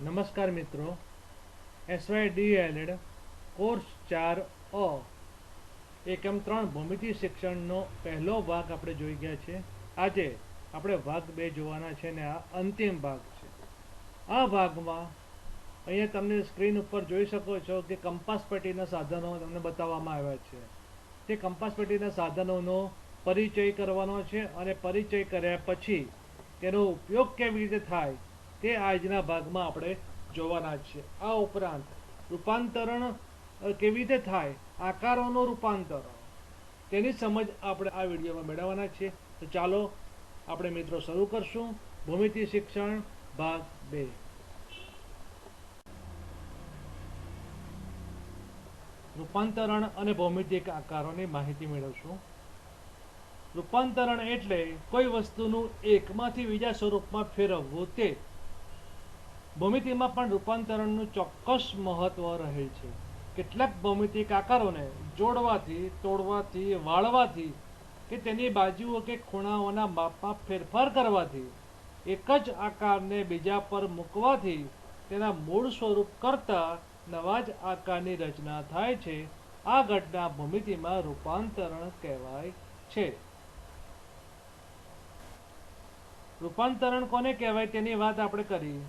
નમસ્કાર મિત્રો. SY DElEd course ચાર અ. એકમ ત્રણ ભૂમિતિ શિક્ષણનો પહેલો ભાગ આપણે જોઈ ગયા છે. આજે આપણે ભાગ બે જોવાના છે ને આ અંતિમ ભાગ છે. આ ભાગમાં અહીંયા તમને સ્ક્રીન ઉપર જોઈ શકો છો કે કંપાસ પેટીના સાધનો તમને બતાવવામાં આવ્યા છે. તે કંપાસ પેટીના સાધનોનો પરિચય કરવાનો છે અને પરિચય કર્યા પછી તેનો ઉપયોગ કેવી રીતે થાય તે આજના ભાગમાં આપણે જોવાના છીએ આ ઉપરાંત રૂપાંતરણ કેવી રીતે થાય? આકારોનું રૂપાંતરણ તેની સમજ આપણે આ વિડીયોમાં મેળવવાના છીએ તો ચાલો આપણે મિત્રો શરૂ કરશું. ભૂમિતિ શિક્ષણ, ભાગ બે. રૂપાંતરણ અને ભૌમિતિક આકારોની માહિતી મેળવશું. રૂપાંતરણ એટલે કોઈ વસ્તુનું એકમાંથી બીજા સ્વરૂપમાં ફેરવવું તે ભૌમિતિમાં પણ રૂપાંતરણનું ચોક્કસ મહત્વ રહે છે. કેટલાક ભૌમિતિક આકારોને જોડવાથી, તોડવાથી, વાળવાથી કે તેની બાજુઓ કે ખૂણાઓના માપમાં ફેરફાર કરવાથી, એક જ આકારને બીજા પર મૂકવાથી તેના મૂળ સ્વરૂપ કરતાં નવા જ આકારની રચના થાય છે. આ ઘટના ભૂમિતિમાં રૂપાંતરણ કહેવાય છે. રૂપાંતરણ કોને કહેવાય તેની વાત આપણે કરી?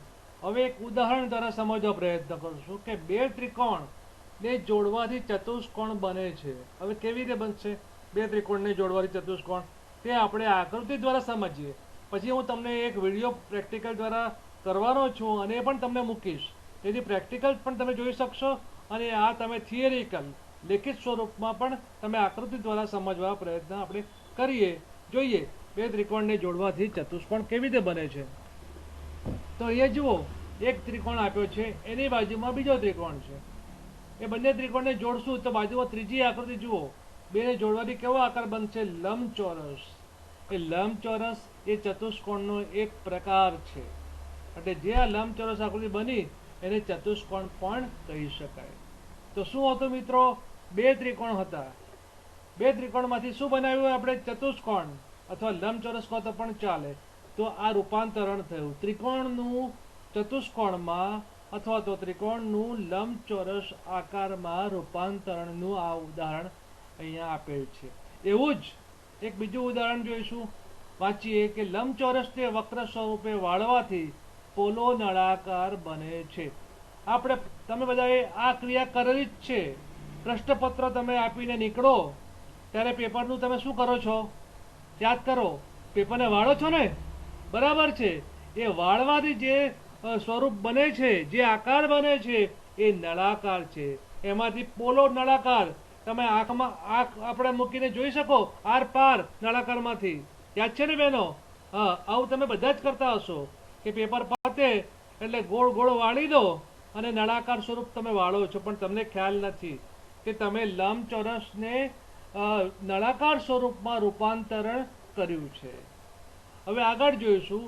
હવે એક ઉદાહરણ દ્વારા સમજવા પ્રયત્ન કરશું કે બે ત્રિકોણ ને જોડવાથી ચતુષ્કોણ બને છે. હવે કેવી રીતે બનશે? બે ત્રિકોણને જોડવાથી ચતુષ્કોણ. તે આપણે આકૃતિ દ્વારા સમજીએ. પછી હું તમને એક વીડિયો પ્રેક્ટિકલ દ્વારા કરવાનો છું અને એ પણ તમને મૂકીશ. તેથી પ્રેક્ટિકલ પણ તમે જોઈ શકશો અને આ તમે થિયરિકલ લેખિત સ્વરૂપમાં પણ તમે આકૃતિ દ્વારા સમજવા પ્રયત્ન આપણે કરીએ. જોઈએ, બે ત્રિકોણને જોડવાથી ચતુષ્કોણ કેવી રીતે બને છે? તો એ જુઓ, એક ત્રિકોણ આપ્યો છે, એની બાજુમાં બીજો ત્રિકોણ છે. એ બંને ત્રિકોણને જોડશું તો બાજુમાં ત્રીજી આકૃતિ જુઓ. બેને જોડવાથી કેવો આકાર બનશે? લંબચોરસ. એ લંબચોરસ એ ચતુષ્કોણનો એક પ્રકાર છે. એટલે જે આ લંબચોરસ આકૃતિ બની, એને ચતુષ્કોણ પણ કહી શકાય. તો શું હતું મિત્રો? બે ત્રિકોણ હતા. બે ત્રિકોણમાંથી શું બનાવ્યું? આપણે ચતુષ્કોણ અથવા લંબચોરસ કહો તો પણ ચાલે. તો આ રૂપાંતરણ થયું. ત્રિકોણનું ચતુષ્કોણમાં અથવા તો ત્રિકોણનું લંબચોરસ આકારમાં રૂપાંતરણનું આ ઉદાહરણ અહીંયા આપેલ છે. એવું જ એક બીજું ઉદાહરણ જોઈશું. વાંચીએ કે લંબચોરસને વક્ર સ્વરૂપે વાળવાથી પોલો નળાકાર બને છે. આપણે, તમે બધાએ આ ક્રિયા કરેલી જ છે. પ્રશ્નપત્ર તમે આપીને નીકળો, ત્યારે પેપરનું તમે શું કરો છો? યાદ કરો, પેપરને વાળો છો ને? બરાબર છે. એ વાળવાથી જે સ્વરૂપ બને છે, જે આકાર બને છે, એ નળાકાર છે. એમાંથી પોલો નળાકાર. તમે આંખમાં, આંખ આપણે મૂકીને જોઈ શકો, આર પાર નળાકારમાંથી. યાદ છે ને બેનો હા, આવું તમે બધા જ કરતા હશો કે પેપર પાતે એટલે ગોળ ગોળ વાળી દો અને નળાકાર સ્વરૂપ તમે વાળો છો. પણ તમને ખ્યાલ નથી કે તમે લંબચોરસને નળાકાર સ્વરૂપમાં રૂપાંતરણ કર્યું છે. હવે આગળ જોઈશું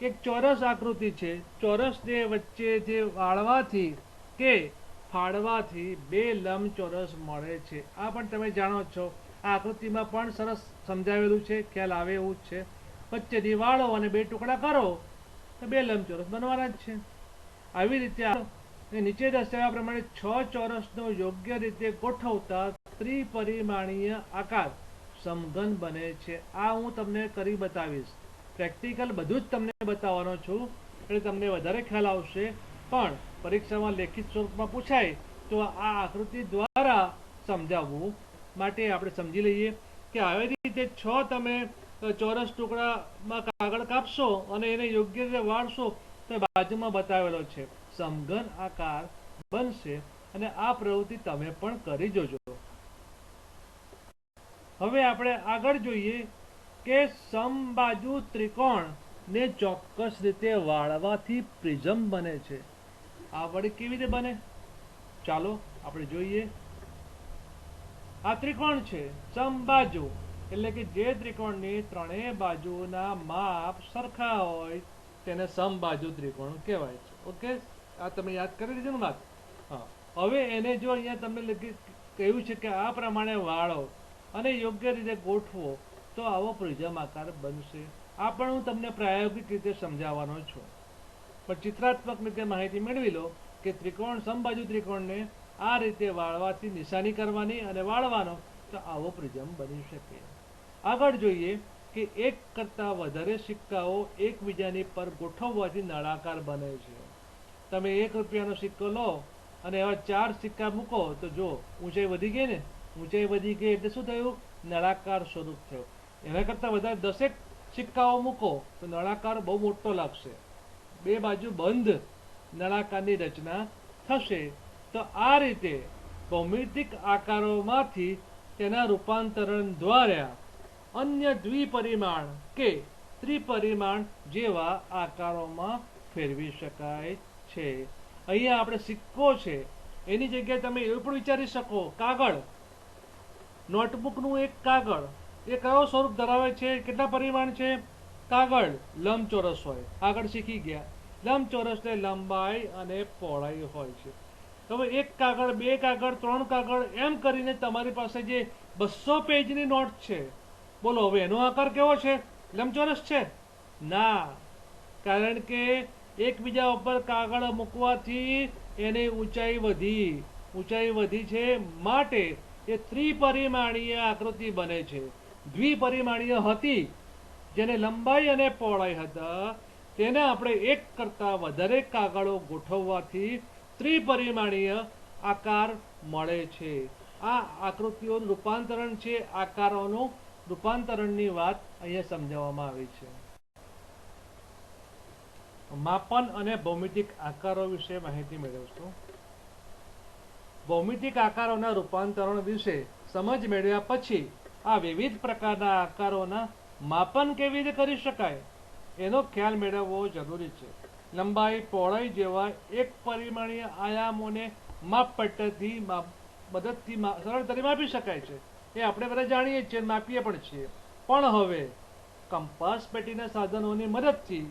કે ચોરસ આકૃતિ છે. ચોરસને વચ્ચે જે વાળવાથી કે ફાળવાથી બે લંબચોરસ મળે છે. આ પણ તમે જાણો છો. આ આકૃતિમાં પણ સરસ સમજાવેલું છે. ખ્યાલ આવે એવું જ છે. વચ્ચેથી વાળો અને બે ટુકડા કરો, તો બે લંબચોરસ બનવાના જ છે. આવી રીતે નીચે દર્શાવ્યા પ્રમાણે છ ચોરસનો યોગ્ય રીતે ગોઠવતા ત્રિપરિમાણીય આકાર સમઘન બને છે. આ હું તમને કરી બતાવીશ. પ્રેક્ટિકલ બધું જ તમને બતાવવાનો છું. એટલે તમને વધારે ખ્યાલ આવશે. પણ પરીક્ષામાં લેખિત સ્વરૂપમાં પૂછાય તો આ આકૃતિ દ્વારા સમજાવવું માટે આપણે સમજી લઈએ કે આવી રીતે છ તમે ચોરસ ટુકડામાં કાગળ કાપશો અને એને યોગ્ય રીતે વાળશો તો બાજુમાં બતાવેલો છે. સમઘન આકાર બનશે અને આ પ્રવૃત્તિ તમે પણ કરી જોજો. હવે આપણે આગળ જોઈએ કે સમબાજુ ત્રિકોણ ને ચોક્કસ રીતે વાળવાથી પ્રિઝમ બને છે. આ વળી કેવી રીતે બને? ચાલો આપણે જોઈએ. આ ત્રિકોણ છે, સમબાજુ. એટલે કે જે ત્રિકોણની ત્રણેય બાજુના માપ સરખા હોય, તેને સમબાજુ ત્રિકોણ કહેવાય છે. ઓકે? આ તમે યાદ કરી દીધું ને વાત? હા. હવે એને જો અહીંયા તમને લખી કહ્યું છે કે આ પ્રમાણે વાળો અને યોગ્ય રીતે ગોઠવો તો આવો પ્રિઝમ આકાર બનશે. આ પણ હું તમને પ્રાયોગિક રીતે સમજાવવાનો છું. પણ ચિત્રાત્મક રીતે માહિતી મેળવી લો કે ત્રિકોણ સમબાજુ ત્રિકોણને આ રીતે વાળવાથી નિશાની કરવાની અને વાળવાનો તો આવો પ્રિઝમ બની શકે. આગળ જોઈએ કે એક કરતાં વધારે સિક્કાઓ એકબીજાની પર ગોઠવવાથી નળાકાર બને છે. તમે એક રૂપિયાનો સિક્કો લો અને એવા ચાર સિક્કા મૂકો તો જો ઊંચાઈ વધી ગઈ ને, ઊંચાઈ વધી ગઈ એટલે શું થયું? નળાકાર સ્વરૂપ થયો. એના કરતાં વધારે દસેક સિક્કાઓ મૂકો તો નળાકાર બહુ મોટો લાગશે. બે બાજુ બંધ નળાકારની રચના થશે. તો આ રીતે ભૌમિતિક આકારોમાંથી તેના રૂપાંતરણ દ્વારા અન્ય દ્વિપરિમાણ કે ત્રિપરિમાણ જેવા આકારોમાં ફેરવી શકાય છે. અહીંયા આપણે સિક્કો છે. એની જગ્યાએ તમે એવું પણ વિચારી શકો. કાગળ. નોટબુકનું એક કાગળ. એ કયો સ્વરૂપ ધરાવે છે? કેટલા પરિમાણ છે? કાગળ લંબચોરસ હોય. આગળ શીખી ગયા. લંબચોરસને લંબાઈ અને પહોળાઈ હોય છે. હવે એક કાગળ, બે કાગળ, ત્રણ કાગળ એમ કરીને તમારી પાસે જે બસો પેજની નોટ છે, બોલો હવે એનો આકાર કેવો છે? લંબચોરસ છે? ના. કારણ કે એકબીજા ઉપર કાગળ મૂકવાથી એની ઊંચાઈ વધી. ઊંચાઈ વધી છે. માટે એ ત્રિપરિમાણીય આકૃતિ બને છે. દ્વિપરિમાણીય હતી. જેને લંબાઈ અને પહોળાઈ હતા. તેને આપણે એક કરતાં વધારે કાગળો ગોઠવવાથી ત્રિપરિમાણીય આકાર મળે છે. આ આકૃતિઓનું રૂપાંતરણ છે. આકારોનું રૂપાંતરણની વાત અહીંયા સમજાવવામાં આવી છે. માપન અને ભૌમિતિક આકારો વિશે માહિતી મેળવશું. ભૌમિતિક આકારોના રૂપાંતરણ વિશે સમજ મેળવ્યા પછી આ વિવિધ પ્રકારના આકારોના માપન કેવી રીતે કરી શકાય, એનો ખ્યાલ મેળવવો જરૂરી છે. લંબાઈ, પહોળાઈ જેવા એક પરિમાણીય આયામોને માપ પદ્ધતિ મદદથી સરળતાથી માપી શકાય છે. એ આપણે બધા જાણીએ છીએ માપીએ પણ છીએ. પણ હવે કંપાસ પેટીના સાધનોની મદદથી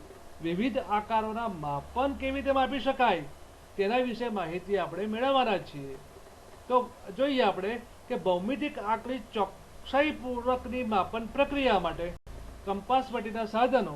વિવિધ આકારોના માપન કેવી રીતે માપી શકાય, તેના વિશે માહિતી આપણે મેળવવાના છીએ. તો જોઈએ આપણે કે ભૌમિતિક આંકડી ચોકસાઈપૂર્વકની માપન પ્રક્રિયા માટે કંપાસ પેટીના સાધનો,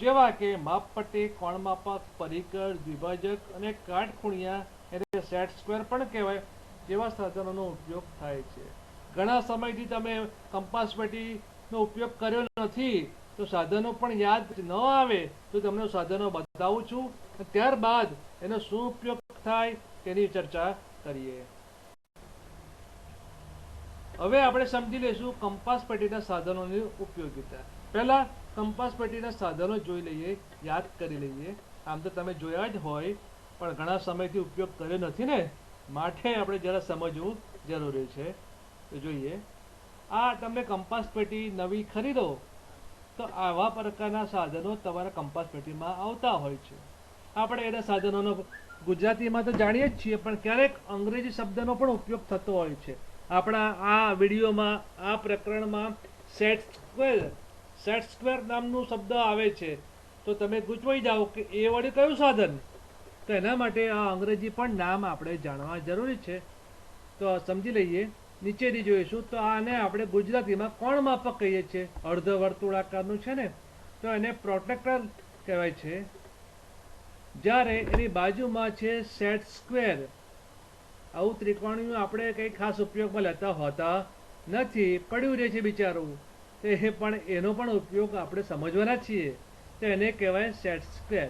જેવા કે માપપટ્ટી કોણમાપક પરિકર દ્વિભાજક અને કાટખૂણિયા એટલે સેટ સ્ક્વેર પણ કહેવાય, જેવા સાધનોનો ઉપયોગ થાય છે. ઘણા સમયથી તમે કંપાસ પેટીનો ઉપયોગ કર્યો નથી, તો સાધનો પણ યાદ ન આવે, તો તમને સાધનો બતાવું છું ત્યારબાદ એનો શું ઉપયોગ થાય તેની ચર્ચા કરીએ. હવે આપણે સમજી લઈશું કંપાસ પેટીના સાધનોની ઉપયોગિતા. પહેલા કંપાસ પેટીના સાધનો જોઈ લઈએ, યાદ કરી લઈએ. આમ તો તમે જોયા જ હોય, પણ ઘણા સમયથી ઉપયોગ કર્યો નથી ને? માટે આપણે જરા સમજવું જરૂરી છે. તો જોઈએ. આ તમે કંપાસ પેટી નવી ખરીદો. તો આવા પ્રકારના સાધનો તમારા કંપાસ પેટીમાં આવતા હોય છે. આપણે એના સાધનોનો ગુજરાતીમાં તો જાણીએ જ છીએ, પણ ક્યારેક અંગ્રેજી શબ્દનો પણ ઉપયોગ થતો હોય છે. આપણા આ વિડીયોમાં, આ પ્રકરણમાં સેટ સ્ક્વેર સેટ સ્ક્વેર નામનું શબ્દ આવે છે. તો તમે ગૂંચવાઈ જાઓ કે એ વડે કયું સાધન? તો એના માટે આ અંગ્રેજી પણ નામ આપણે જાણવા જરૂરી છે. તો સમજી લઈએ, નીચેથી જોઈશું. તો આને આપણે ગુજરાતીમાં કોણ માપક કહીએ છીએ? અર્ધ વર્તુળાકારનું છે ને? તો એને પ્રોટેક્ટર કહેવાય છે. જ્યારે એની બાજુમાં છે સેટ સ્ક્વેર. આવું ત્રિકોણીયું આપણે કંઈ ખાસ ઉપયોગમાં લેતા હોતા નથી, પડ્યું રહે છે બિચારું. તે પણ એનો પણ ઉપયોગ આપણે સમજવાના છીએ. તો એને કહેવાય સેટ સ્ક્વેર.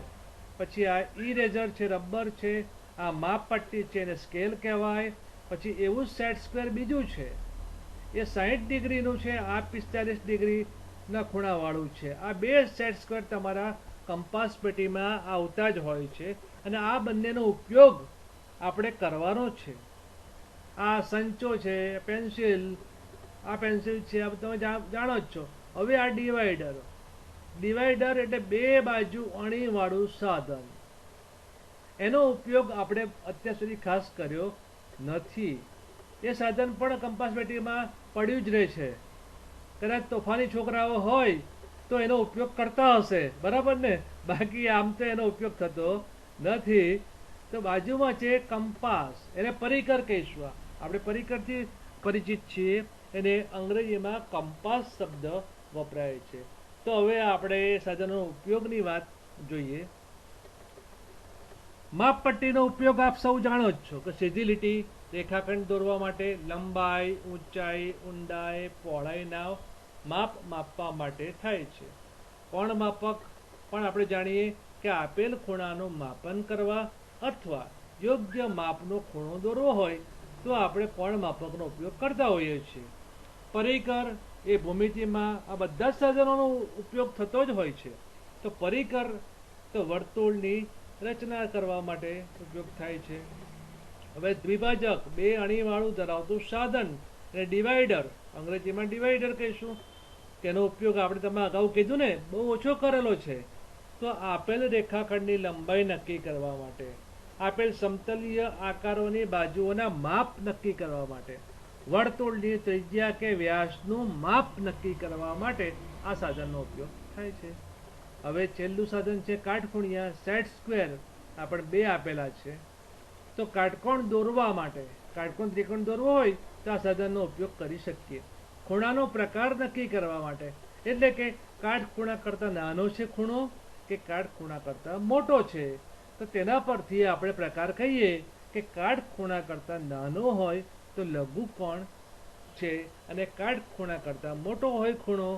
પછી આ ઇરેઝર છે, રબર છે, આ માપપટ્ટી છે, એને સ્કેલ કહેવાય. પછી એવું સેટ સ્ક્વેર બીજું છે. એ સાહીઠ ડિગ્રીનું છે, આ પિસ્તાલીસ ડિગ્રીના ખૂણાવાળું છે. આ બે સેટ સ્ક્વેર તમારા કંપાસ પેટીમાં આવતા જ હોય છે. અને આ બંનેનો ઉપયોગ આપણે કરવાનો છે. આ સંચો છે પેન્સિલ, આ પેન્સિલ છે તમે જાણો જ છો. હવે આ ડિવાઈડર. ડિવાઈડર એટલે બે બાજુ અણીવાળું સાધન. એનો ઉપયોગ આપણે અત્યાર સુધી ખાસ કર્યો નથી. એ સાધન પણ કંપાસ પડ્યું જ રહે છે. કદાચ તોફાની છોકરાઓ હોય તો એનો ઉપયોગ કરતા હશે. બરાબર ને? બાકી આમ તો એનો ઉપયોગ થતો નથી. તો બાજુમાં છે કંપાસ, એને પરિકર કહીશું આપણે પરિકરથી પરિચિત છીએ, એને અંગ્રેજીમાં કંપાસ શબ્દ વપરાય છે. તો હવે આપણે સાધનો ઉપયોગની વાત જોઈએ. માપપટ્ટીનો ઉપયોગ આપ સૌ જાણો જ છો કે સીધી લીટી રેખાખંડ દોરવા માટે લંબાઈ, ઊંચાઈ, ઊંડાઈ પહોળાઈના માપ માપવા માટે થાય છે. કોણ માપક? પણ આપણે જાણીએ કે આપેલ ખૂણાનું માપન કરવા અથવા યોગ્ય માપનો ખૂણો દોરવો હોય, તો આપણે કોણ માપકનો ઉપયોગ કરતા હોઈએ છીએ. પરિકર એ ભૂમિતિમાં આ બધા સાધનોનો ઉપયોગ થતો જ હોય છે. તો પરિકર તો વર્તુળની રચના કરવા માટે ઉપયોગ થાય છે. હવે દ્વિભાજક બે અણીવાળું ધરાવતું સાધન અને ડિવાઈડર, અંગ્રેજીમાં ડિવાઈડર કહીશું. તેનો ઉપયોગ આપણે તમે અગાઉ કીધું ને, બહુ ઓછો કરેલો છે. તો આપેલ રેખાખંડની લંબાઈ નક્કી કરવા માટે. આપેલ સમતલીય આકારોની બાજુઓના માપ નક્કી કરવા માટે. વર્તુળની ત્રિજ્યા કે વ્યાસનું માપ નક્કી કરવા માટે આ સાધનનો ઉપયોગ થાય છે. હવે છેલ્લું સાધન છે કાટખૂણિયા, સેટ સ્ક્વેર. આપણે બે આપેલા છે. તો કાટકોણ દોરવા માટે, કાટકોણ ત્રિકોણ દોરવો હોય તો આ સાધનનો ઉપયોગ કરી શકીએ. ખૂણાનો પ્રકાર નક્કી કરવા માટે. એટલે કે કાટખૂણા કરતાં નાનો છે ખૂણો કે કાટખૂણા કરતાં મોટો છે. તો તેના પરથી આપણે પ્રકાર કહીએ કે કાટખૂણા કરતાં નાનો હોય તો લઘુ કોણ છે અને કાટખૂણા કરતાં મોટો હોય ખૂણો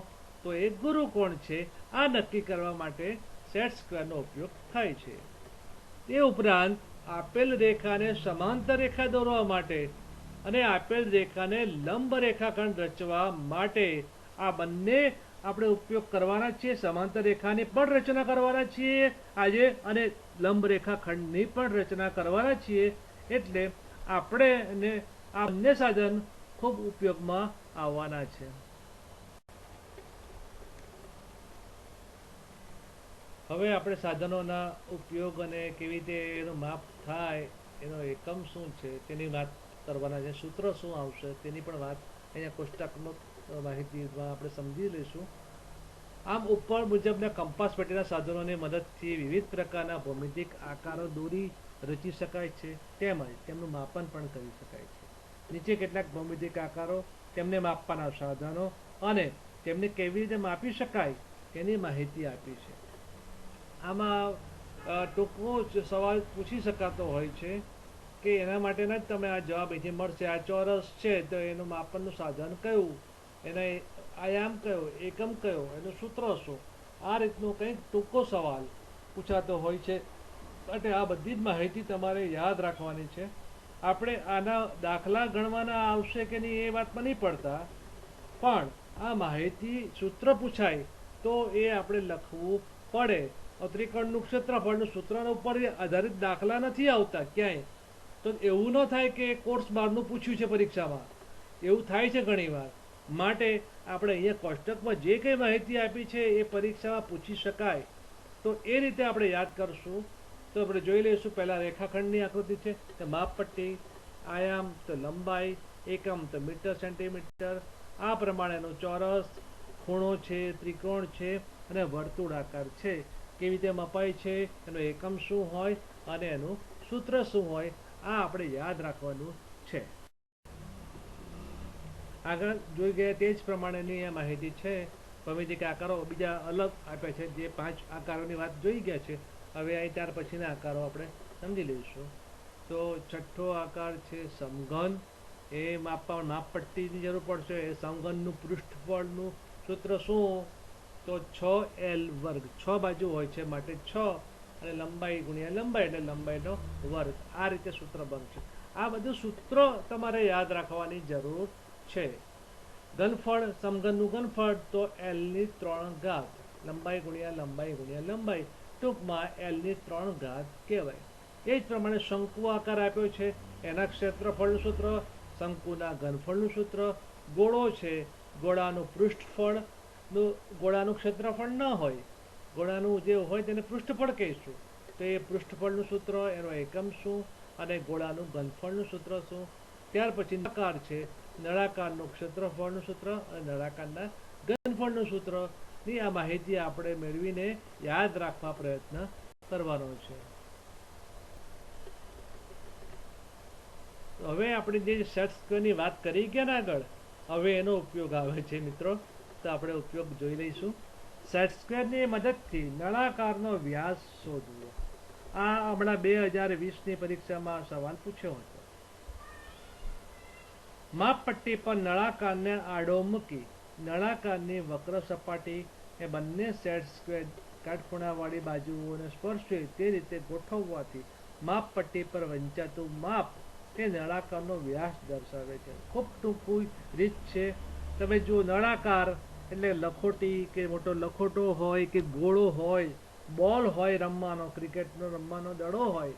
તો એ ગુરુ કોણ છે? આ નક્કી કરવા માટે સેટ સ્ક્વેરનો ઉપયોગ થાય છે. તે ઉપરાંત આપેલ રેખાને સમાંતર રેખા દોરવા માટે અને આપેલ રેખાને લંબ રેખાખંડ રચવા માટે આ બંને આપણે ઉપયોગ કરવાના છીએ. સમાંતર રેખાની પણ રચના કરવાના છીએ આજે અને લંબ રેખાખંડની પણ રચના કરવાના છીએ એટલે આપણે ને આ બંને સાધન ખૂબ ઉપયોગમાં આવવાના છે. હવે આપણે સાધનોના ઉપયોગ અને કેવી રીતે એનું માપ થાય, એનો એકમ શું છે, તેની વાત કરવાના છે. સૂત્ર શું આવશે તેની પણ વાત અહીંયા કોષ્ટકનો માહિતીમાં આપણે સમજી લઈશું. આમ ઉપર મુજબના કંપાસ પેટીના સાધનોની મદદથી વિવિધ પ્રકારના ભૌમિતિક આકારો દોરી રચી શકાય છે તેમજ તેમનું માપન પણ કરી શકાય છે. નીચે કેટલાક ભૌમિતિક આકારો તેમને માપવાના સાધનો અને તેમને કેવી રીતે માપી શકાય તેની માહિતી આપી છે. આમાં અ, ટૂંકો જ સવાલ પૂછી શકાતો હોય છે કે એના માટેના જ તમે આ જવાબ અહીંથી મળશે. આ ચોરસ છે તો એનું માપનનું સાધન કયું? એના આયામ કયો, એકમ કયો, એનું સૂત્ર શું આ રીતનો કંઈક ટૂંકો સવાલ પૂછાતો હોય છે. માટે આ બધી જ માહિતી તમારે યાદ રાખવાની છે. આપણે આના દાખલા ગણવાના આવશે કે નહીં એ વાતમાં નહીં પડતા. પણ આ માહિતી સૂત્ર પૂછાય તો એ આપણે લખવું પડે. ત્રિકોણનું ક્ષેત્રફળનું સૂત્રના ઉપર આધારિત દાખલા નથી આવતા ક્યાંય. તો એવું ન થાય કે કોર્સ બારનું પૂછ્યું છે પરીક્ષામાં. એવું થાય છે ઘણીવાર. માટે આપણે અહીંયા કોષ્ટકમાં જે કંઈ માહિતી આપી છે એ પરીક્ષામાં પૂછી શકાય. તો એ રીતે આપણે યાદ કરશું. તો આપણે જોઈ લઈશું, પહેલાં રેખાખંડની આકૃતિ છે, તો માપપટ્ટી, આયામ, તો લંબાઈ, એકમ, તો મીટર, સેન્ટીમીટર. આ પ્રમાણેનો ચોરસ, ખૂણો છે, ત્રિકોણ છે અને વર્તુળાકાર છે. કેવી રીતે મપાય છે, એનો એકમ શું હોય અને એનું સૂત્ર શું હોય, આ આપણે યાદ રાખવાનું છે. આગળ જોઈ ગયા તે જ પ્રમાણેની આ માહિતી છે. ભૌમિતિક આકારો બીજા અલગ આપ્યા છે, જે પાંચ આકારોની વાત જોઈ ગયા છે, હવે અહીં ત્યાર પછીના આકારો આપણે સમજી લઈશું. તો છઠ્ઠો આકાર છે સમઘન. એ માપવા માપપટ્ટીની જરૂર પડશે. એ સમઘનનું પૃષ્ઠફળનું સૂત્ર શું? તો છ એલ વર્ગ. છ બાજુ હોય છે માટે છ. અને લંબાઈ ગુણ્યા લંબાઈ એટલે લંબાઈનો વર્ગ. આ રીતે સૂત્ર બનશે. આ બધું સૂત્ર તમારે યાદ રાખવાની જરૂર છે. ઘનફળ સમઘનનું ઘનફળ તો એલની ત્રણ ઘાત. લંબાઈ ગુણ્યા લંબાઈ ગુણ્યા લંબાઈ. ટૂંકમાં એલની ત્રણ ઘાત કહેવાય. એ જ પ્રમાણે શંકુ આકાર આપ્યો છે. એના ક્ષેત્રફળનું સૂત્ર, શંકુના ઘનફળનું સૂત્ર. ગોળો છે. ગોળાનું પૃષ્ઠફળનું, ગોળાનું ક્ષેત્રફળ ન હોય. ગોળાનું જે હોય તેને પૃષ્ઠફળ કહીશું. તો એ પૃષ્ઠફળનું સૂત્ર, એનો એકમ શું? અને ગોળાનું ઘનફળનું સૂત્ર શું? ત્યાર પછી આકાર છે. નળાકારનું ક્ષેત્રફળનું સૂત્ર અને નળાકારના ઘનફળનું સૂત્રની આ માહિતી આપણે મેળવીને યાદ રાખવા પ્રયત્ન કરવાનો છે. હવે આપણે જે સેટ સ્ક્વેરની વાત કરી ગયા ને આગળ, હવે એનો ઉપયોગ આવે છે મિત્રો. તો આપણે ઉપયોગ જોઈ લઈશું. સેટ સ્ક્વેરની મદદથી નળાકારનો વ્યાસ શોધવો. આ હમણાં બે હજાર વીસની પરીક્ષામાં સવાલ પૂછ્યો હતો. માપપટ્ટી પર નળાકારને આડો મૂકી નળાકારની વક્ર સપાટી એ બંને સેટ સ્ક્વેર કાટખૂણાવાળી બાજુઓને સ્પર્શે તે રીતે ગોઠવવાથી માપપટ્ટી પર વંચાતું માપ તે નળાકારનો વ્યાસ દર્શાવે છે. ખૂબ ટૂંકું રીત છે. તમે જો નળાકાર એટલે લખોટી કે મોટો લખોટો હોય કે ગોળો હોય, બોલ હોય રમવાનો, ક્રિકેટનો રમવાનો દડો હોય,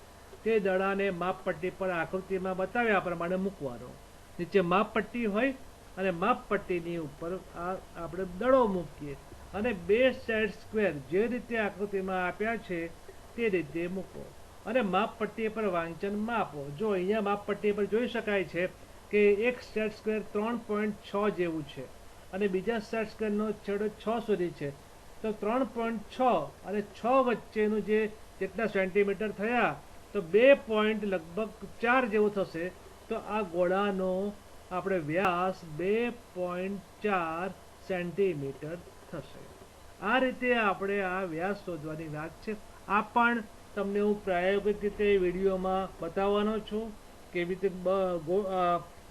તે દડાને માપપટ્ટી પર આકૃતિમાં બતાવ્યા પ્રમાણે મૂકવાનો. નીચે માપપટ્ટી હોય અને માપપટ્ટીની ઉપર આ આપણે દડો મૂકીએ અને બે સાઈડ સ્ક્વેર જે રીતે આકૃતિમાં આપ્યા છે તે રીતે મૂકો. અને માપપટ્ટી પર વાંચન માપો. જો અહીંયા માપપટ્ટી પર જોઈ શકાય છે કે એક સેટ સ્ક્વેર ત્રણ પોઈન્ટ છ જેવું છે અને બીજા સેટ સ્ક્વેરનો છેડો છ સુધી છે, તો ત્રણ પોઈન્ટ છ અને છ વચ્ચેનું જે જેટલા સેન્ટીમીટર થયા, તો બે પોઈન્ટ લગભગ ચાર જેવું થશે. તો આ ગોળાનો આપણે વ્યાસ બે પોઈન્ટ ચાર સેન્ટીમીટર થશે. આ રીતે આપણે આ વ્યાસ શોધવાની વાત છે. આ પણ તમને હું પ્રાયોગિક રીતે વિડીયોમાં બતાવવાનો છું. કેવી રીતે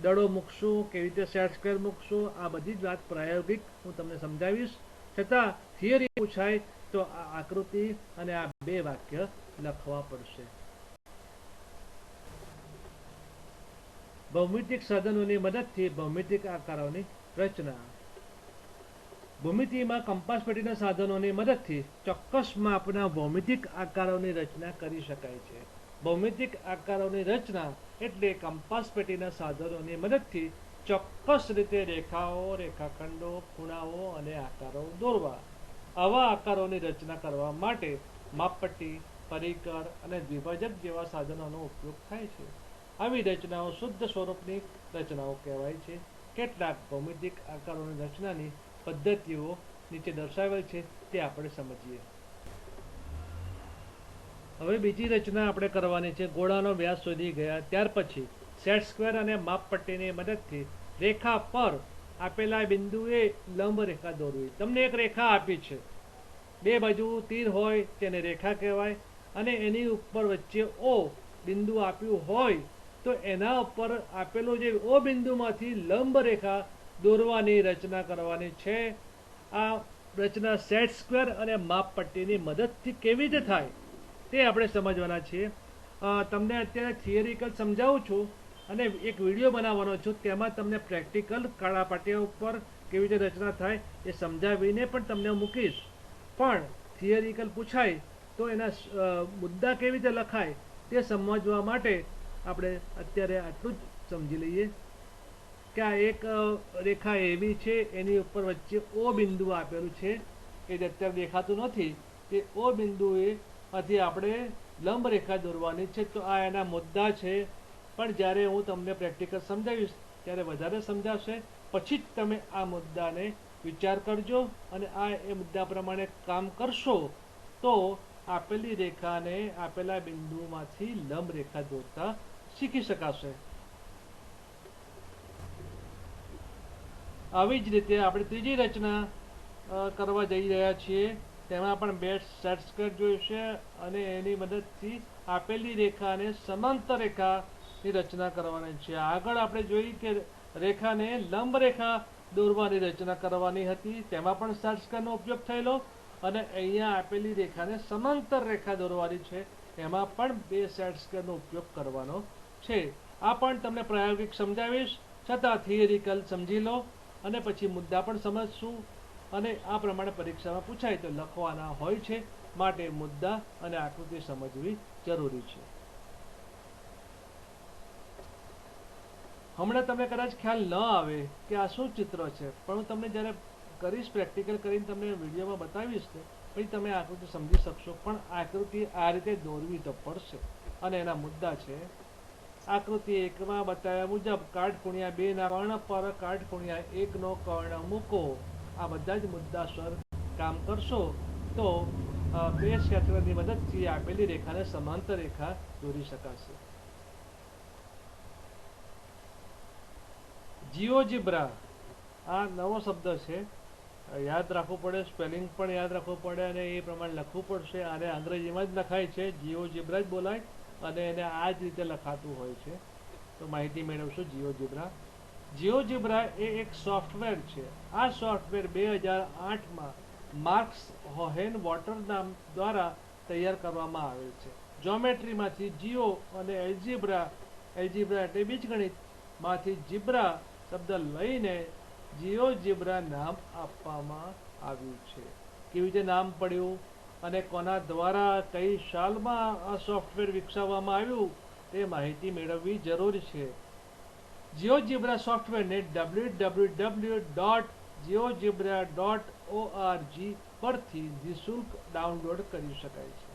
દડો મૂકશું, કેવી રીતે સેટ સ્ક્વેર મૂકશું, આ બધી જ વાત પ્રાયોગિક હું તમને સમજાવીશ. છતાં થિયરી પૂછાય તો આ આકૃતિ અને આ બે વાક્ય લખવા પડશે. ભૌમિતિક સાધનોની મદદથી ભૌમિતિક આકારોની રચના. ભૂમિતિમાં કંપાસ પેટીના સાધનોની મદદથી ચોક્કસ માપના ભૌમિતિક આકારોની રચના કરી શકાય છે. ભૌમિતિક આકારોની રચના એટલે કંપાસ પેટીના સાધનોની મદદથી ચોક્કસ રીતે રેખાઓ, રેખાખંડો, ખૂણાઓ અને આકારો દોરવા. આવા આકારોની રચના કરવા માટે માપપટ્ટી પરિકર અને દ્વિભાજક જેવા સાધનોનો ઉપયોગ થાય છે. આવી રચનાઓ શુદ્ધ સ્વરૂપની રચનાઓ કહેવાય છે. કેટલાક ભૌમિતિક આકારોની રચનાની પદ્ધતિઓ નીચે દર્શાવેલ છે તે આપણે સમજીએ. હવે બીજી રચના આપણે કરવાની છે ગોળાનો વ્યાસ શોધી ગયા ત્યાર પછી સેટ સ્ક્વેર અને માપપટ્ટીની મદદથી રેખા પર આપેલા બિંદુએ લંબ રેખા દોરવી. તમને એક રેખા આપી છે. બે બાજુ તીર હોય તેને રેખા કહેવાય અને એની ઉપર વચ્ચે ઓ બિંદુ આપ્યું હોય તો એના ઉપર આપેલો જે ઓ બિંદુમાંથી લંબ રેખા દોરવાની રચના કરવાની છે. આ રચના સેટ સ્ક્વેર અને માપપટ્ટીની મદદથી કેવી રીતે થાય તે આપણે સમજવાના છીએ. તમને અત્યારે થિયરિકલ સમજાવું છું અને એક વીડિયો બનાવવાનો છું. તેમાં તમને પ્રેક્ટિકલ કાળા પાટિયા ઉપર કેવી રીતે રચના થાય એ સમજાવીને પણ તમને મૂકીશ. પણ થિયરિકલ પૂછાય તો એના મુદ્દા કેવી રીતે લખાય તે સમજવા માટે આપણે અત્યારે આટલું જ સમજી લઈએ કે આ એક રેખા એવી છે, એની ઉપર વચ્ચે ઓ બિંદુ આપેલું છે. એ જે અત્યારે દેખાતું નથી. તે ઓ બિંદુએ માંથી આપણે લંબ રેખા દોરવાની છે. તો આ એના મુદ્દા છે. પણ જ્યારે હું તમને પ્રેક્ટિકલ સમજાવીશ, ત્યારે વધારે સમજાશે પછી જ તમે આ મુદ્દાને વિચાર કરજો અને આ એ મુદ્દા પ્રમાણે કામ કરશો તો આપેલી રેખાને, આપેલા બિંદુમાંથી લંબ રેખા દોરતા શીખી શકાશે. આવી જ રીતે આપણે ત્રીજી રચના કરવા જઈ રહ્યા છીએ. તેમાં પણ બે સેટ સ્ક્વેર જોઈશે અને એની મદદથી આપેલી રેખાને સમાંતર રેખાની રચના કરવાની છે. આગળ આપણે જોઈ કે રેખાને લંબ રેખા દોરવાની રચના કરવાની હતી. તેમાં પણ સેટ સ્ક્વેરનો ઉપયોગ થયેલો અને અહીંયા આપેલી રેખાને સમાંતર રેખા દોરવાની છે. એમાં પણ બે સેટ સ્ક્વેરનો ઉપયોગ કરવાનો છે. આ પણ તમને પ્રાયોગિક સમજાવીશ. છતાં થિયરિકલ સમજી લો અને પછી મુદ્દા પણ સમજશું. અને આ પ્રમાણે પરીક્ષામાં પૂછાય તો લખવાના હોય છે માટે મુદ્દા અને આકૃતિ સમજવી જરૂરી છે. હમણાં તમને કદાચ ખ્યાલ ન આવે કે આ શું ચિત્ર છે, પણ હું તમને જ્યારે કરીશ પ્રેક્ટિકલ કરીને તમને વિડીયોમાં બતાવીશ ને પછી તમે આકૃતિ સમજી શકશો. પણ આકૃતિ આ રીતે દોરવી તો પડશે. અને એના મુદ્દા છે આકૃતિ એકમાં બતાવ્યા મુજબ કાટખૂણિયા બે ના કર્ણ પર કાટખૂણિયા એકનો કર્ણ મૂકો. આ બધા જ મુદ્દાસર કામ કરશો. તો બે ક્ષેત્રની મદદથી આપેલી રેખાને સમાંતર રેખા દોરી શકાશે. જીઓજીબ્રા. આ નવો શબ્દ છે. યાદ રાખવું પડે, સ્પેલિંગ પણ યાદ રાખવું પડે અને એ પ્રમાણે લખવું પડશે. અને અંગ્રેજીમાં જ લખાય છે. જીઓજીબ્રા જ બોલાય. અને એને આ જ રીતે લખાતું હોય છે. તો માહિતી મેળવશું જીઓ જીબ્રા. જીઓ જીબ્રા એ એક સોફ્ટવેર છે. આ સોફ્ટવેર બે હજાર આઠમાં માર્ક્સ હોહેન વોટર નામ દ્વારા તૈયાર કરવામાં આવેલ છે. જોમેટ્રીમાંથી જીઓ અને એલ્જીબ્રા એલ્જીબ્રા એટલે બીજગણિતમાંથી જીબ્રા શબ્દ લઈને જીઓ જીબ્રા નામ આપવામાં આવ્યું છે. કેવી રીતે નામ પડ્યું? અને કોના દ્વારા કઈ સાલમાં આ સોફ્ટવેર વિકસાવવામાં આવ્યું તે માહિતી મેળવવી જરૂરી છે. જીઓજીબ્રા સોફ્ટવેરને W W W dot GeoGebra dot ORG પરથી નિઃશુલ્ક ડાઉનલોડ કરી શકાય છે.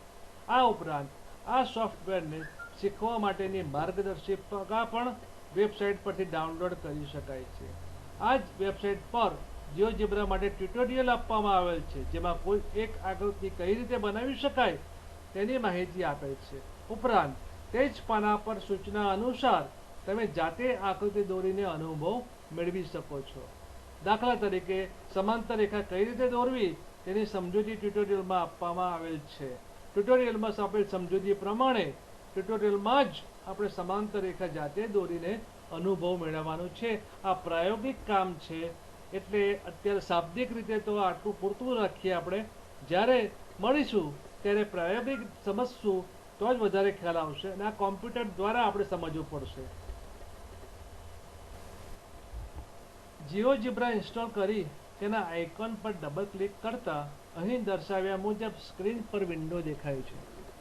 આ ઉપરાંત, આ સોફ્ટવેરને શીખવા માટેની માર્ગદર્શિકા પણ વેબસાઇટ પરથી ડાઉનલોડ કરી શકાય છે. આ જ વેબસાઇટ પર જીઓજીબ્રા માટે ટ્યુટોરિયલ આપવામાં આવેલ છે, જેમાં કોઈ એક આકૃતિ કઈ રીતે બનાવી શકાય તેની માહિતી આપેલ છે. ઉપરાંત તે જ પાના પર સૂચના અનુસાર તમે જાતે આકૃતિ દોરીને અનુભવ મેળવી શકો છો. દાખલા તરીકે, સમાંતર રેખા કઈ રીતે દોરવી તેની સમજૂતી ટ્યુટોરિયલમાં આપવામાં આવેલ છે. ટ્યુટોરિયલમાં આપેલ સમજૂતી પ્રમાણે, ટ્યુટોરિયલમાં જ આપણે સમાંતર રેખા જાતે દોરીને અનુભવ મેળવવાનો છે. આ પ્રાયોગિક કામ છે. એટલે અત્યારે શાબ્દિક રીતે તો આટલું પૂરતું રાખીએ આપણે. જ્યારે મળીશું, ત્યારે પ્રાયોગિક સમજશું, તો જ વધારે ખ્યાલ આવશે અને આ કોમ્પ્યુટર દ્વારા આપણે સમજવું પડશે. જીઓ જીબ્રા ઇન્સ્ટોલ કરી, તેના આઇકોન પર ડબલ ક્લિક કરતા અહીં દર્શાવ્યા મુજબ સ્ક્રીન પર વિન્ડો દેખાય છે.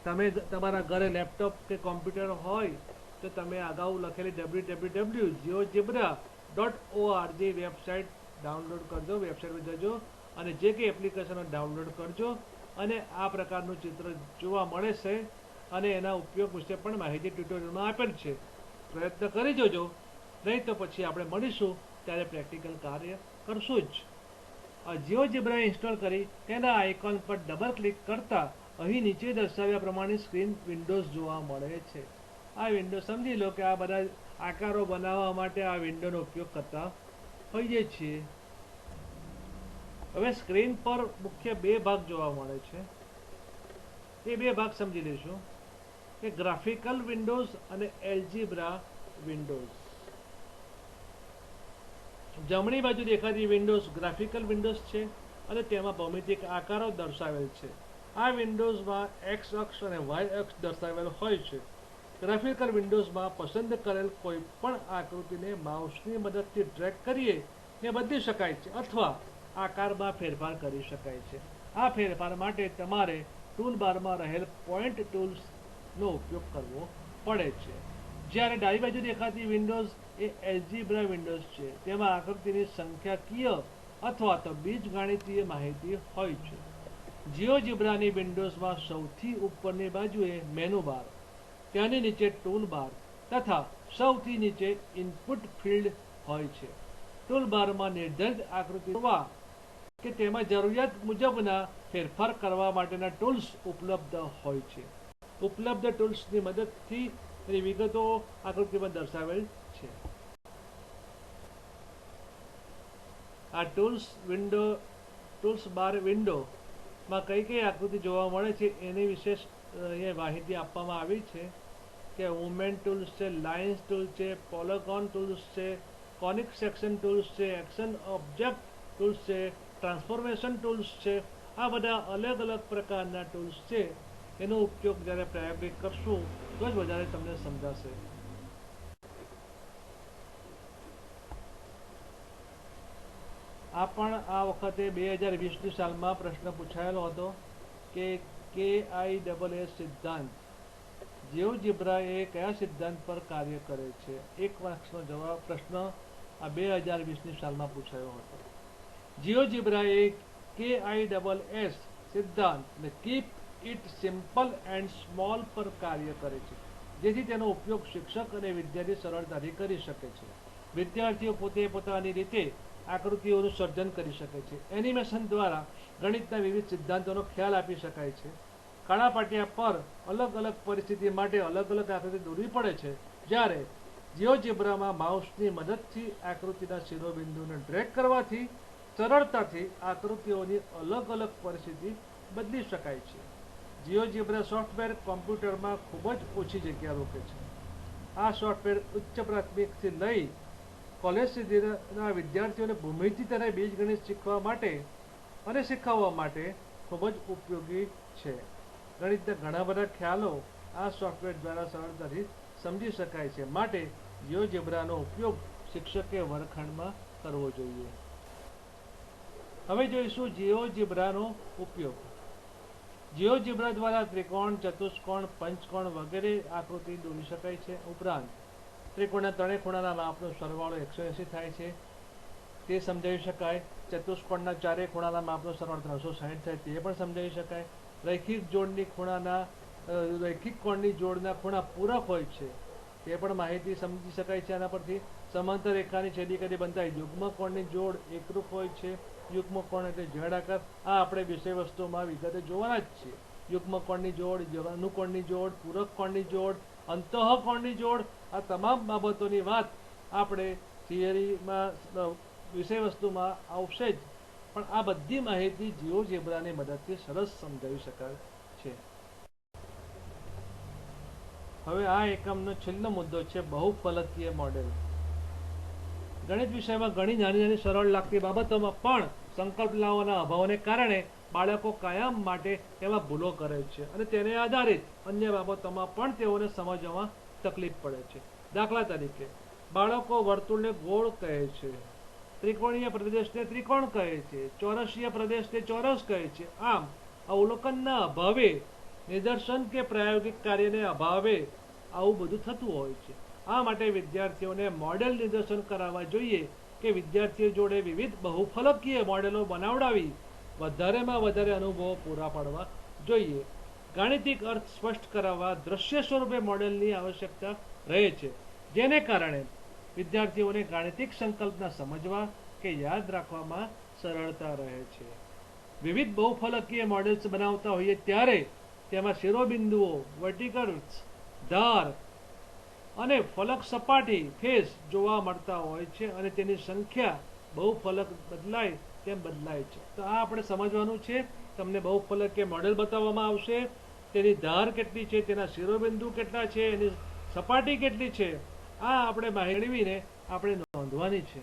તમે તમારા ઘરે લેપટોપ કે કોમ્પ્યુટર હોય, તો તમે અગાઉ લખેલી W W W GeoGebra dot ORG website download કરજો વેબસાઇટ પર જજો અને જે કંઈ એપ્લિકેશનો ડાઉનલોડ કરજો અને આ પ્રકારનું ચિત્ર જોવા મળે છે અને એના ઉપયોગ વિશે પણ માહિતી ટ્યુટોરિયલમાં આપેલ છે. પ્રયત્ન કરી જોજો. નહીં તો પછી આપણે મળીશું ત્યારે પ્રેક્ટિકલ કાર્ય કરશું જ. જીઓ જીબ્રા ઇન્સ્ટોલ કરી તેના આઇકોન પર ડબલ ક્લિક કરતાં અહીં નીચે દર્શાવ્યા પ્રમાણે સ્ક્રીન વિન્ડોઝ જોવા મળે છે. આ વિન્ડો સમજી લો કે આ બધા આકારો બનાવવા માટે આ વિન્ડોનો ઉપયોગ કરતા હોઈએ છીએ હવે સ્ક્રીન પર મુખ્ય બે ભાગ જોવા મળે છે. એ બે ભાગ સમજી લઈશું કે ગ્રાફિકલ વિન્ડોઝ અને એલ્જીબ્રા વિન્ડોઝ જમણી બાજુ દેખાતી વિન્ડોઝ ગ્રાફિકલ વિન્ડોઝ છે અને તેમાં ભૌમિતિક આકારો દર્શાવેલ છે. આ વિન્ડોઝમાં એક્સ અક્ષ અને વાય અક્ષ દર્શાવેલ હોય છે. ગ્રાફિકલ વિન્ડોઝમાં પસંદ કરેલ કોઈ પણ આકૃતિને માઉસની મદદથી ડ્રેગ કરીએ ને બદલી શકાય છે અથવા આકારમાં ફેરફાર કરી શકાય છે. આ ફેરફાર માટે તમારે ટૂલબારમાં રહેલ પોઈન્ટ ટૂલ્સનો ઉપયોગ કરવો પડે છે. જ્યારે ડાબી બાજુ દેખાતી વિન્ડોઝ એ એલજીબ્રા વિન્ડોઝ છે, તેમાં આકૃતિની સંખ્યાકીય અથવા તો બીજગણિતીય માહિતી હોય છે. જીઓજીબ્રાની વિન્ડોઝમાં સૌથી ઉપરની બાજુએ મેનુ બાર તેની નીચે ટૂલ બાર તથા સૌથી નીચે ઇનપુટ ફિલ્ડ હોય છે. ટૂલ બારમાં નિર્ધારિત આકૃતિ જોવા કે તેમાં જરૂરિયાત મુજબના ફેરફાર કરવા માટેના ટૂલ્સ ઉપલબ્ધ હોય છે. ઉપલબ્ધ ટૂલ્સની મદદથી એની વિગતો આકૃતિમાં દર્શાવેલ છે. આ ટૂલ્સ વિન્ડો, ટૂલ્સ બાર વિન્ડોમાં કઈ કઈ આકૃતિ જોવા મળે છે એની વિશેષ અહીંયા માહિતી આપવામાં આવી છે. કે ઓમેન ટૂલ્સ છે લાઇન્સ ટૂલ છે પોલોકોન ટૂલ્સ છે કોનિક સેક્શન ટૂલ્સ છે એક્શન ઓબ્જેક્ટ ટૂલ્સ છે ટ્રાન્સફોર્મેશન ટૂલ્સ છે, આ બધા અલગ અલગ પ્રકારના ટૂલ્સ છે. એનો ઉપયોગ જ્યારે પ્રાયોગિક કરશું, તો જ વધારે તમને સમજાશે. આ પણ આ વખતે બે હજાર વીસની સાલમાં પ્રશ્ન પૂછાયેલો હતો કે કે આઈ ડબલ એ સિદ્ધાંત જીઓજીબ્રા એ કયા સિદ્ધાંત પર કાર્ય કરે છે? એક માર્ક્સનો જવાબ, પ્રશ્ન આ બે હજાર વીસની સાલમાં પૂછાયો હતો. જીઓજીબ્રા એ કે આઈ ડબલ એસ સિદ્ધાંત ને keep it simple and small પર કાર્ય કરે છે, જેથી તેનો ઉપયોગ શિક્ષક અને વિદ્યાર્થી સરળતાથી કરી શકે છે. વિદ્યાર્થીઓ પોતે પોતાની રીતે આકૃતિઓનું સર્જન કરી શકે છે. એનિમેશન દ્વારા ગણિતના વિવિધ સિદ્ધાંતોનો ખ્યાલ આપી શકાય છે. કાળા પાટિયા પર અલગ અલગ પરિસ્થિતિ માટે અલગ અલગ આકૃતિ દોરવી પડે છે. જ્યારે જીઓજેબ્રામાં માઉસની મદદથી આકૃતિના શિરોબિંદુને ડ્રેગ કરવાથી સરળતાથી આકૃતિઓની અલગ અલગ પરિસ્થિતિ બદલી શકાય છે. જીઓજેબ્રા સોફ્ટવેર કોમ્પ્યુટરમાં ખૂબ જ ઓછી જગ્યા રોકે છે. આ સોફ્ટવેર ઉચ્ચ પ્રાથમિકથી લઈ કોલેજ સુધીના વિદ્યાર્થીઓને ભૂમિતિ તથા બીજગણિત શીખવા માટે અને શીખવવા માટે ખૂબ જ ઉપયોગી છે. ગણિતના ઘણા બધા ખ્યાલો આ સોફ્ટવેર દ્વારા સરળતાથી સમજી શકાય છે. માટે જીઓજેબ્રાનો ઉપયોગ શિક્ષકે વર્ગખંડમાં કરવો જોઈએ. હવે જોઈશું જીઓજેબ્રાનો ઉપયોગ. જીઓજેબ્રા દ્વારા ત્રિકોણ, ચતુષ્કોણ, પંચકોણ વગેરે આકૃતિ દોરી શકાય છે. ઉપરાંત, ત્રિકોણના ત્રણેય ખૂણાના માપનો સરવાળો એકસો એંસી થાય છે. તે સમજાવી શકાય. ચતુષ્કોણના ચારેય ખૂણાના માપનો સરવાળો ત્રણસો સાહીઠ થાય, તે પણ સમજાવી શકાય. રૈખિક જોડની ખૂણાના રૈખિક કોણની જોડના ખૂણા પૂરક હોય છે, તે પણ માહિતી સમજી શકાય છે આના પરથી. સમાંતર રેખાની છેદી કરી બંધાય. યુગ્મ કોણની જોડ એકરૂપ હોય છે. યુગ્મ કોણ એટલે આકાર. આ આપણે વિષય વસ્તુમાં વિગતે જોવાના જ છીએ. યુગ્મ કોણની જોડ અનુકોણની જોડ, પૂરક કોણની જોડ અંતઃકોણની જોડ, આ તમામ બાબતોની વાત આપણે થિયરીમાં વિષય વસ્તુમાં આવશે જ. પણ આ બધી માહિતી જીઓ જેબ્રાની મદદથી સરસ સમજાવી શકાય છે. હવે આ એકમનો છેલ્લો મુદ્દો છે બહુફલકીય મોડેલ. ગણિત વિષયમાં ઘણી નાની નાની સરળ લાગતી બાબતોમાં પણ સંકલ્પનાઓના અભાવને કારણે બાળકો કાયમ માટે એમાં ભૂલો કરે છે અને તેને આધારિત અન્ય બાબતોમાં પણ તેઓને સમજવામાં તકલીફ પડે છે. દાખલા તરીકે, બાળકો વર્તુળને ગોળ કહે છે. ત્રિકોણીય પ્રદેશને ત્રિકોણ કહે છે. ચોરસીય પ્રદેશને ચોરસ કહે છે. આમ અવલોકનના અભાવે, નિદર્શન કે પ્રાયોગિક કાર્યને અભાવે આવું બધું થતું હોય છે. આ માટે વિદ્યાર્થીઓને મોડેલ નિદર્શન કરાવવા જોઈએ કે વિદ્યાર્થીઓ જોડે વિવિધ બહુફલકીય મોડેલો બનાવડાવી વધારેમાં વધારે અનુભવો પૂરા પાડવા જોઈએ. ગાણિતિક અર્થ સ્પષ્ટ કરાવવા દ્રશ્ય સ્વરૂપે મોડેલની આવશ્યકતા રહે છે. જેને કારણે વિદ્યાર્થીઓને ગાણિતિક સંકલ્પના સમજવા કે યાદ રાખવામાં સરળતા રહે છે. વિવિધ બહુફલકીય મોડેલ્સ બનાવતા હોઈએ ત્યારે તેમાં શિરોબિંદુઓ વર્ટિકલ્સ ધાર અને ફલક સપાટી, ફેસ જોવા મળતા હોય છે અને તેની સંખ્યા બહુફલક બદલાય તેમ બદલાય છે. તો આ આપણે સમજવાનું છે. તમને બહુફલકીય મોડેલ બતાવવામાં આવશે. તેની ધાર કેટલી છે, તેના શિરોબિંદુ કેટલા છે, એની સપાટી કેટલી છે આ આપણે મેળવીને આપણે નોંધવાની છે.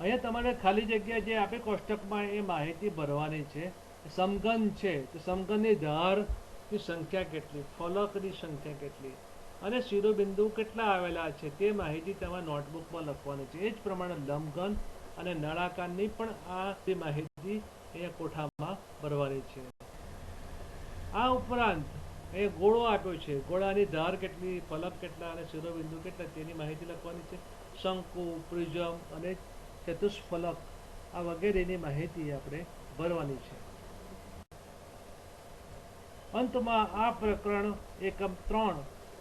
અહીંયા તમારે ખાલી જગ્યા જે આપે કોષ્ટકમાં એ માહિતી ભરવાની છે. સમઘન છે. તો સમઘનની ધારની સંખ્યા કેટલી? ફલકની સંખ્યા કેટલી? અને શિરોબિંદુ કેટલા આવેલા છે? તે માહિતી તમારે નોટબુકમાં લખવાની છે. એ જ પ્રમાણે લંબઘન અને નળાકારની પણ આ માહિતી એ કોઠામાં ભરવાની છે. આ ઉપરાંત એ ગોળો આપ્યો છે. ગોળાની ધાર કેટલી ફલક કેટલા અને શિરોબિંદુ કેટલા તેની માહિતી લખવાની છે. શંકુ, પ્રિઝમ અને ચતુષ્ફલક આ વગેરેની માહિતી આપણે ભરવાની છે. અંતમાં આ પ્રકરણ એકમ ત્રણ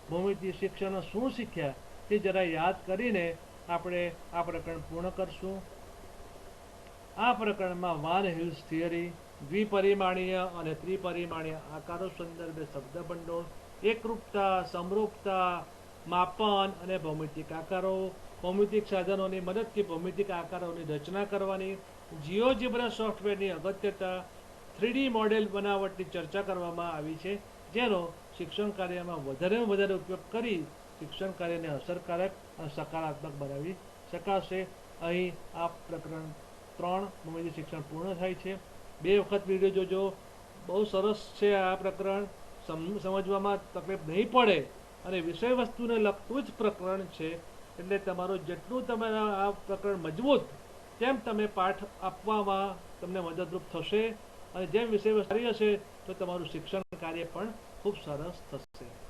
ભૂમિતિ શિક્ષણ શું શીખ્યા તે જરા યાદ કરીને આપણે આ પ્રકરણ પૂર્ણ કરશું. આ પ્રકરણમાં વાન હિલ્સ થિયરી, દ્વિપરિમાણીય અને ત્રિપરિમાણીય આકારો સંદર્ભે શબ્દભંડોળ એકરૂપતા, સમરૂપતા, માપન અને ભૌમિતિક આકારો, ભૌમિતિક સાધનોની મદદથી ભૌમિતિક આકારોની રચના કરવાની, જીઓજીબ્રા સોફ્ટવેરની અગત્યતા, થ્રીડી મોડેલ બનાવટની ચર્ચા કરવામાં આવી છે, જેનો શિક્ષણ કાર્યમાં વધારેમાં વધારે ઉપયોગ કરી શિક્ષણ કાર્યને અસરકારક અને સકારાત્મક બનાવી શકાશે. અહીં આ પ્રકરણ ત્રણ ભૌમિતિક શિક્ષણ પૂર્ણ થાય છે. બે વખત વીડિયો જોજો. બહુ સરસ છે આ પ્રકરણ. સમ- સમજવામાં તકલીફ નહીં પડે અને વિષય વસ્તુને લગતું જ પ્રકરણ છે. એટલે તમારું જેટલું તમારા આ પ્રકરણ મજબૂત તેમ તમે પાઠ આપવામાં તમને મદદરૂપ થશે. અને જેમ વિષય સારી હશે તો તમારું શિક્ષણ કાર્ય પણ ખૂબ સરસ થશે.